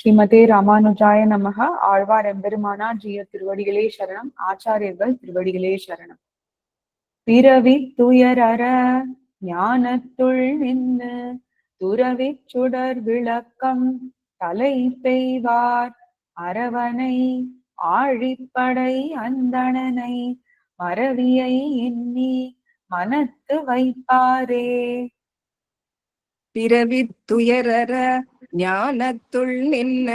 ஸ்ரீமதே ராமானுஜாய நமக ஆழ்வார் எம்பெருமானார் ஜிய திருவடிகளே சரணம். ஆச்சாரியர்கள் திருவடிகளே சரணம். பிறவி துயரற ஞானத்துள் நின்று துறவி சுடர் விளக்கம் தலை பெய்வார். அரவனை ஆழிப்படை அந்தணனை மறவியை எண்ணி மனத்து வைப்பாரே. பிறவித் துயரற ஞானத்துள் நின்ன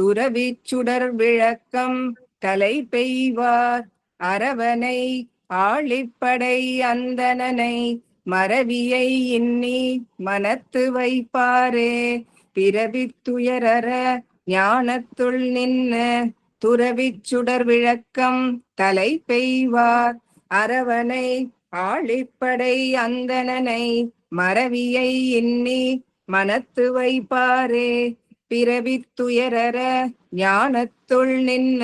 துறவிச் சுடர் விளக்கம் தலை பெய்வார். அரவனை ஆழிப்படை அந்தணனை மறவியை இன்னி மனத்து வைப்பாரே. பிறவி துயரற ஞானத்துள் நின்ன துறவிச் சுடர் விளக்கம் தலை பெய்வார். அரவனை ஆழிப்படை அந்தணனை மறவியை எண்ணி மனத்து வைப்பாரே பிறவித் துயரற ஞானத்துள் நின்ன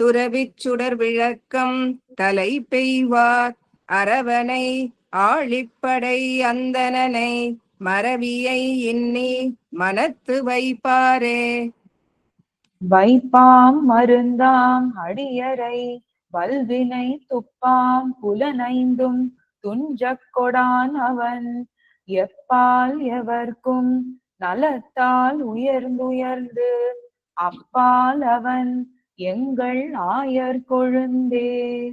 துறவிச் சுடர் விளக்கம் தலை பெய்வார். அரவனை ஆழிப்படை அந்தனனை மறவியை எண்ணி மனத்து வைப்பாரே. வைப்பாம் மருந்தாம் அடியரை வல்வினை துப்பாம் புலனைந்தும் துஞ்சக் கொடான் அவன் எப்பால் எவர்க்கும் நலத்தால் உயர்ந்துயர்ந்து அப்பால் அவன் எங்கள் ஆயர் கொழுந்தே.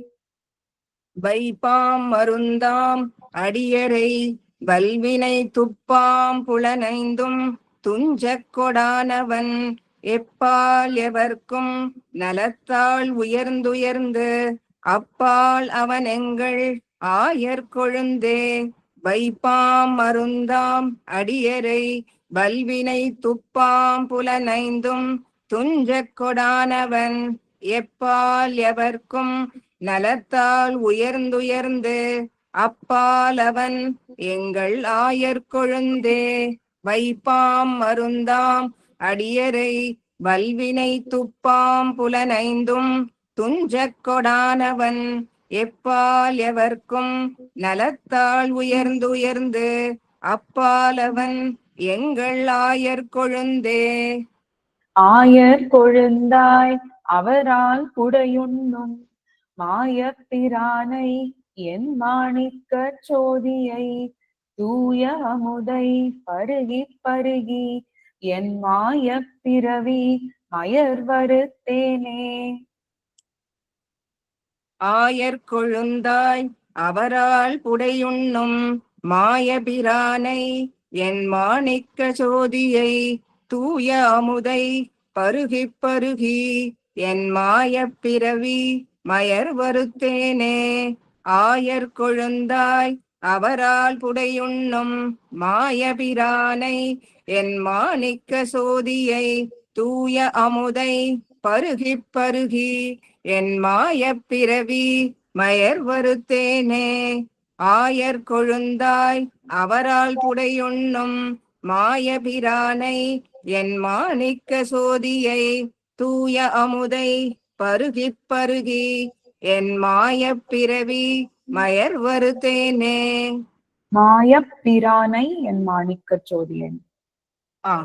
வைப்பாம் மருந்தாம் அடியரை வல்வினை துப்பாம் புலனைந்தும் துஞ்சக் கொடானவன் எப்பால் எவர்க்கும் நலத்தால் உயர்ந்துயர்ந்து அப்பால் அவன் எங்கள் ஆயர் கொழுந்தே. வைப்பாம் மருந்தாம் அடியரை வல்வினை துப்பாம் புலனைந்தும் துஞ்சக் கொடானவன் எப்பால் எவர்க்கும் நலத்தால் உயர்ந்துயர்ந்து அப்பால் அவன் எங்கள் ஆயர் கொழுந்தே. வைப்பாம் மருந்தாம் அடியரை வல்வினை துப்பாம் புலனைந்தும் துஞ்சக் கொடானவன் எப்பால் எவர்க்கும் நலத்தால் உயர்ந்துயர்ந்து அப்பாலவன் எங்கள் ஆயர் கொழுந்தே. ஆயர் கொழுந்தாய் அவரால் குடையுண்ணும் மாயப்பிரானை என் மாணிக்க சோதியை தூய அமுதை பருகி பருகி என் மாயப் பிறவி ஆயர் கொழுந்தாய் அவரால் புடையுண்ணும் மாயபிரானை என் மாணிக்க சோதியை தூய அமுதை பருகி பருகி என் மாயப்பிறவி மயர் வருத்தேனே. ஆயர் கொழுந்தாய் அவரால் புடையுண்ணும் மாயபிரானை என் மாணிக்க சோதியை தூய அமுதை பருகி பருகி என் மாயப் பிறவி மயர் வருத்தேனே. ஆயர் கொழுந்தாய் அவரால் புடையுண்ணும் மாயபிரானை என் மாணிக்க சோதியை தூய அமுதை பருகி பருகி என் மாயப் பிறவி மயர் வருத்தேனே. மாயப் பிரானை என் மாணிக்க சோதியன் ஆ.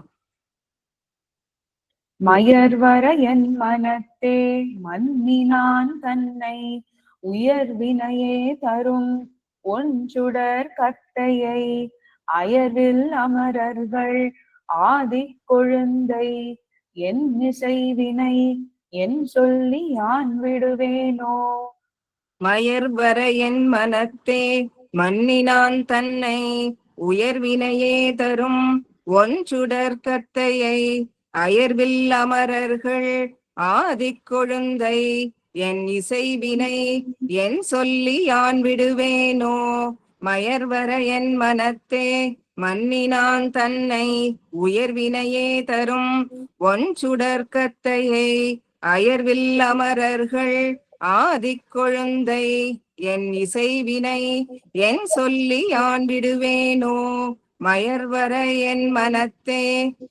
மயர்வர என் மனத்தே மன்னினான் தன்னை உயர்வினையே தரும் ஒன்றுடர் கத்தையை அயரில் அமரர்கள் ஆதி கொழுந்தை என் இசைவினை என் சொல்லி யான் விடுவேனோ? மயர்வர என் மனத்தே மன்னினான் தன்னை உயர்வினையே தரும் ஒன்றுடர் கத்தையை அயர்வில் அமரர்கள் ஆதிக் கொழுந்தை என் இசைவினை என் சொல்லி யான் விடுவேனோ? மயர்வர என் மனத்தே மன்னினான் தன்னை உயர்வினையே தரும் ஒன் கத்தையை. அயர்வில் அமரர்கள் ஆதிக் கொழுந்தை என் இசைவினை என் சொல்லி யான் விடுவேனோ? மயர்வர என் மனத்தே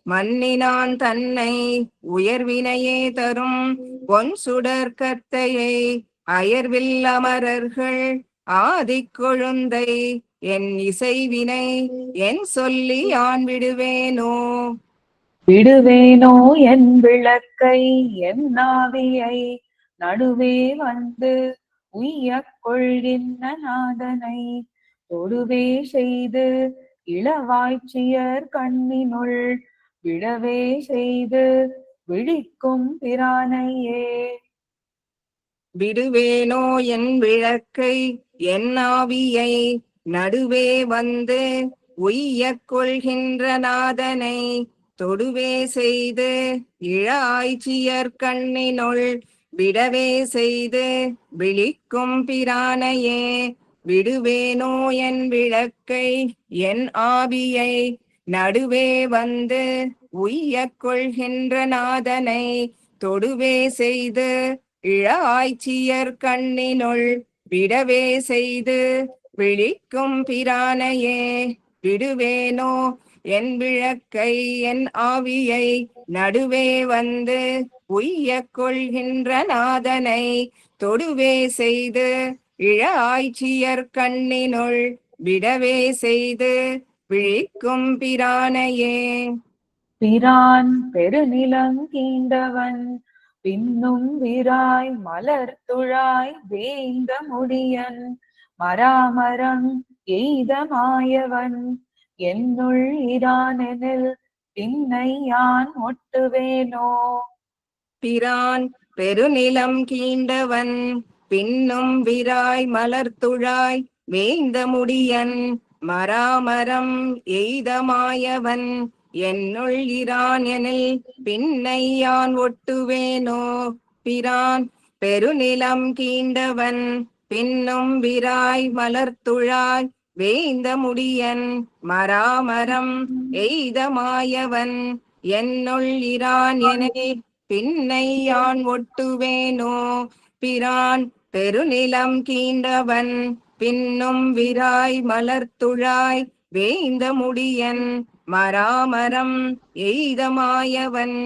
மன்னினான் தன்னை உயர்வினையே தரும் பொன் சுடர் கத்தையை அயர்வில் அமரர்கள் ஆதிக் கொழுந்தை என் இசைவினை என் சொல்லி ஆண் விடுவேனோ? விடுவேனோ என் விளக்கை என் நாவியை நடுவே வந்து உய்யக் கொள்கின்ற நாதனை தொடுவே செய்து இளவாய்ச்சியர் கண்ணினுள் விடவே செய்து விழிக்கும் பிரானையே. விடுவேனோ என் விளக்கை என் ஆவியை நடுவே வந்து உய்யக் கொள்கின்ற நாதனை தொடுவே செய்து இழாய்ச்சியர் கண்ணினுள் விடவே செய்து விழிக்கும் பிரானையே. விடுவேனோ என் விளக்கை என் ஆவியை நடுவே வந்து உய்ய கொள்கின்ற நாதனை தொடுவே செய்து இழாய்ச்சியர் கண்ணினுள் விடவே செய்து விழிக்கும் பிரானையே விடுவேனோ என் விளக்கை என் ஆவியை நடுவே வந்து உய்ய கொள்கின்ற நாதனை தொடுவே செய்து இள ஆய்ச்சியர் கண்ணினுள் விடவே செய்து விழிக்கும் பிரானையே. பிரான் பெருநிலம் கீண்டவன் பின்னும் விராய் மலர் துழாய் வேந்த முடியன் மராமரம் எய்த மாயவன் என்னுள் இரானெனில் பின்னை யான் ஒட்டுவேனோ. பிரான் பெருநிலம் கீண்டவன் பின்னும் விராய் மலர்த்துழாய் வேந்த முடியன் மராமரம் எய்தமாயவன் என்னுள் இரான் எனில் பின்னை யான் ஒட்டுவேனோ? பிரான் பெருநிலம் கீண்டவன் பின்னும் விராய் மலர்த்துழாய் வேந்த முடியன் மராமரம் எய்தமாயவன் என்னுள் இரான் எனில் பின்னை யான் ஒட்டுவேனோ? பிரான் பெருநிலம் கீண்டவன் பின்னும் விராய் மலர்த்துழாய் வேந்த முடியன் மராமரம் எய்தமாயவன்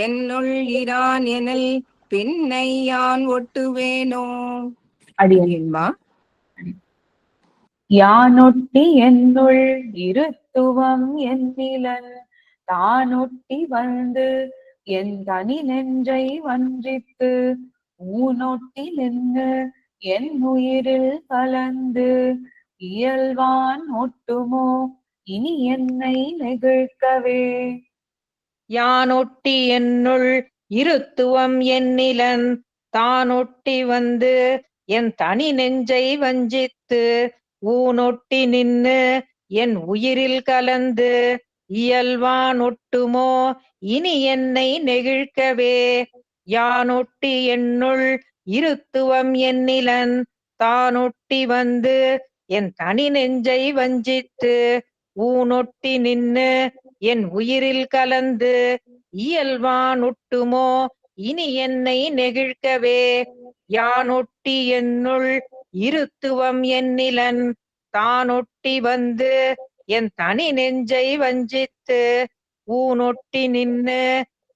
என்னுள் இரான் எனில் பின்னை யான் ஒட்டுவேனோ? அடியன். என்பா யானொட்டி என்னுள் இருத்துவம் என்னிலன் தானொட்டி வந்து என் தனி நெஞ்சை வஞ்சித்து ஊனொட்டில் நின்று என் உயிரில் கலந்து இயல்வான் ஒட்டுமோ? இனி என்னை நெகிழ்க்கவே? யானொட்டி என்னுள் இருத்துவம் என்னிலன் தானொட்டி வந்து என் தனி நெஞ்சை வஞ்சித்து ஊனொட்டி நின்னு என் உயிரில் கலந்து இயல்வான் ஒட்டுமோ? இனி என்னை நெகிழ்க்கவே? யானொட்டி என்னுள் இருத்துவம் என்னிலன் தானொட்டி வந்து என் தனி நெஞ்சை வஞ்சித்து ஊனொட்டி நின்னு என் உயிரில் கலந்து இயல்வான் ஒட்டுமோ இனி என்னை நெகிழ்க்கவே? யானொட்டி என்னுள் இருத்துவம் என்னிலன் தானொட்டி வந்து என் தனி நெஞ்சை வஞ்சித்து ஊனொட்டி நின்னு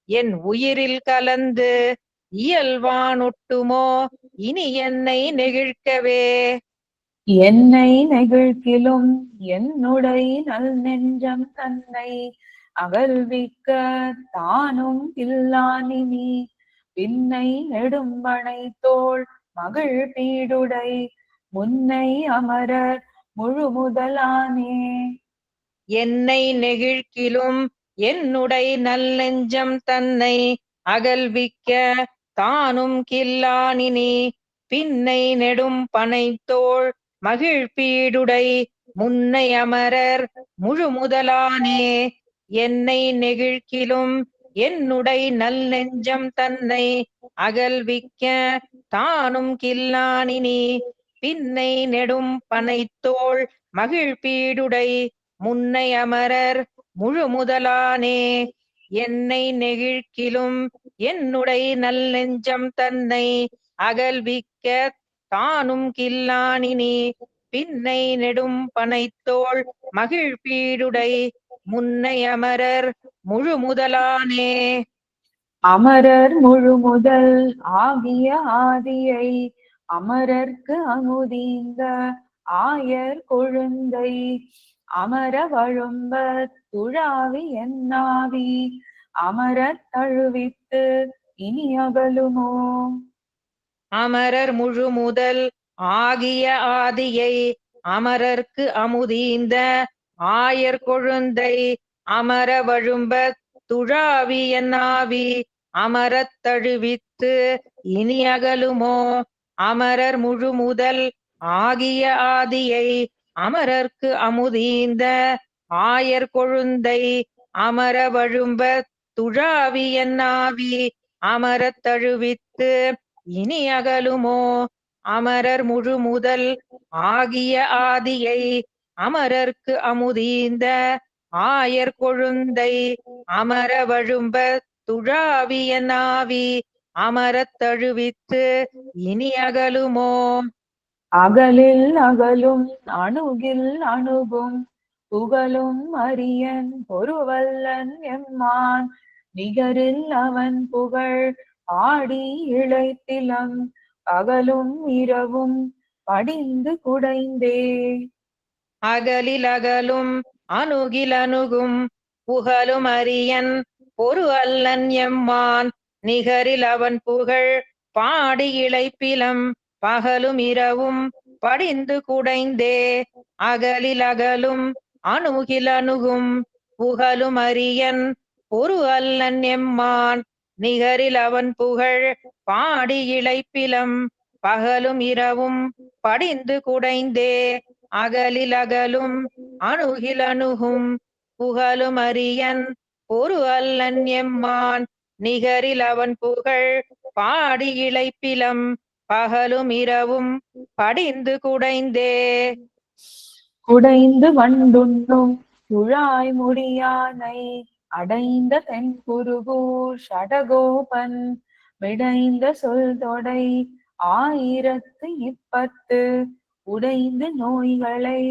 என் உயிரில் கலந்து இயல்வான் ஒட்டுமோ இனி என்னை நெகிழ்க்கவே? என்னை நெகிழ்கிலும் என்னுடைய நல் நெஞ்சம் தன்னை அகல்விக்க தானும் இல்லானினி. பின்னை நெடும்பனை தோள் மகிழ் பீடுடை முன்னை அமரர் முழு முதலானே என்னை நெகிழ்கிலும் என்னுடை நல்லெஞ்சம் தன்னை அகல்விக்க தானும் கில்லானினி. பின்னை நெடும் பனைத்தோள் மகிழ்பீடுடை முன்னை அமரர் முழு முதலானே என்னை நெகிழ்கிலும் என்னுடை நல்லெஞ்சம் தன்னை அகல்விக்க தானும் கில்லானினி. பின்னை நெடும் பனைத்தோள் மகிழ்பீடுடை முன்னை அமரர் முழு முதலானே. என்னை நெகிழ்கிலும் என்னுடை நல்லெஞ்சம் தன்னை அகல்விக்க தானும் கில்லானினி. பின்னை நெடும் பனைத்தோள் மகிழ்பீடுடை முன்னை அமரர் முழு முதலானே. அமரர் முழு முதல் ஆகிய ஆதியை அமரர்க்கு அமுதீந்த ஆயர் கொழுந்தை. அமர வழும்ப துழாவி என்னாவி? அமர தழுவித்து இனி அகலுமோ அமரர் முழு முதல் ஆகிய ஆதியை அமரர்க்கு அமுதீந்த ஆயர் கொழுந்தை அமர வழும்ப துழாவி என்னாவி? அமரத் தழுவித்து இனி அகலுமோ அமரர் முழு முதல் ஆகிய ஆதியை அமரர்க்கு அமுதீந்த ஆயர் கொழுந்தை அமர வழும்ப துழாவி என்னாவி அமரத் தழுவித்து இனி அகலுமோ? அமரர் முழு முதல் ஆகிய ஆதியை அமரர்க்கு அமுதீந்த ஆயர் கொழுந்தை அமர வழும்ப துழாவி என்னாவி? அமரத் தழுவித்து இனி அகலுமோ? அகலில் அகலும் அணுகில் அணுகும். புகழும் அரியன் பொருவல்லன் எம்மான். நிகரில் அவன் புகழ் ஆடி இழைத்திலம். அகலும் இரவும் படிந்து குடைந்தே. அகலில் அகலும் அணுகில் அணுகும். புகழும் அரியன் பொரு அல்லன் எம்மான். நிகரில் அவன் புகழ் பாடி இழைப்பிலம். பகலும் இரவும் படிந்து குடைந்தே அகலில் அகலும் அணுகில் அணுகும் புகழும் அரியன் பொரு அல்லன் எம்மான். நிகரில் அவன் புகழ் பாடி இழைப்பிலம் பகலும் இரவும் படிந்து குடைந்தே அகலில் அகலும் அணுகில் அணுகும் புகழும் அரியன் பொரு அல்லன் எம்மான். நிகரில் அவன் புகழ் பாடி இழைப்பிலம் பகலும் இரவும் படிந்து குடைந்தே. குடைந்து வண்டுண்ணும் துழாய் முடியானை அடைந்த தென்குருகூர் ஷடகோபன் விடைந்த சொல் தொடை ஆயிரத்து இப்பத்து உடைந்து நோய்களை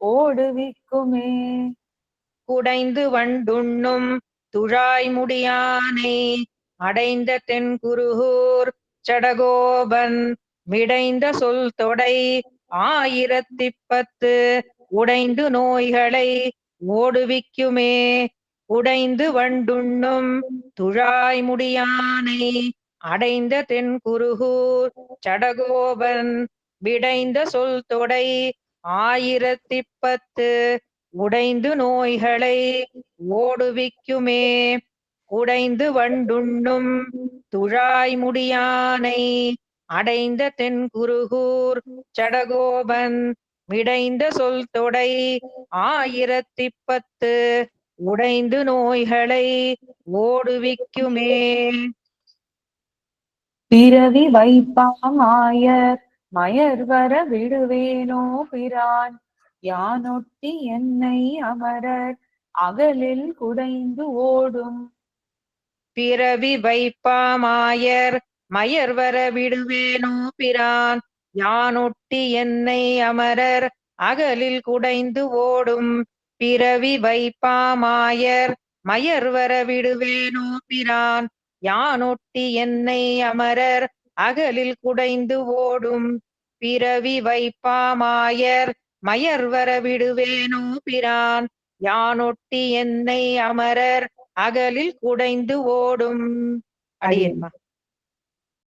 ஓடுவிக்குமே குடைந்து வண்டுண்ணும் துழாய் முடியானை அடைந்த தென்குருகூர் சடகோபன் மிடைந்த சொல் தொடை ஆயிரத்திப்பத்து உடைந்து நோய்களை ஓடுவிக்குமே. உடைந்து வண்டுண்ணும் துழாய் முடியானை அடைந்த தென்குருகூர் சடகோபன் விடைந்த சொல் தொடை ஆயிரத்திப்பத்து உடைந்து நோய்களை ஓடுவிக்குமே. உடைந்து வண்டுண்ணும் துழாய் முடியானை அடைந்த தென்குருகூர் சடகோபன் மிடைந்த சொல் தொடை ஆயிரத்திப்பத்து உடைந்து நோய்களை ஓடுவிக்குமே. பிறவி வைப்பாம் ஆயர் மயர் வர விடுவேனோ பிரான் யானொட்டி என்னை அமரர் அகலில் குடைந்து ஓடும் பிறவி வைப்பாமாயர் மயர்வர விடுவேனோ பிரான்? யானொட்டி என்னை அமரர் அகலில் குடைந்து ஓடும். பிறவி வைப்பாமாயர் மயர்வர விடுவேனோ பிரான்? யானொட்டி என்னை அமரர் அகலில் குடைந்து ஓடும். பிறவி வைப்பாமாயர் மயர்வர விடுவேனோ பிரான்? யானொட்டி என்னை அமரர் அகலில் குடைந்து ஓடும். அடியன்மா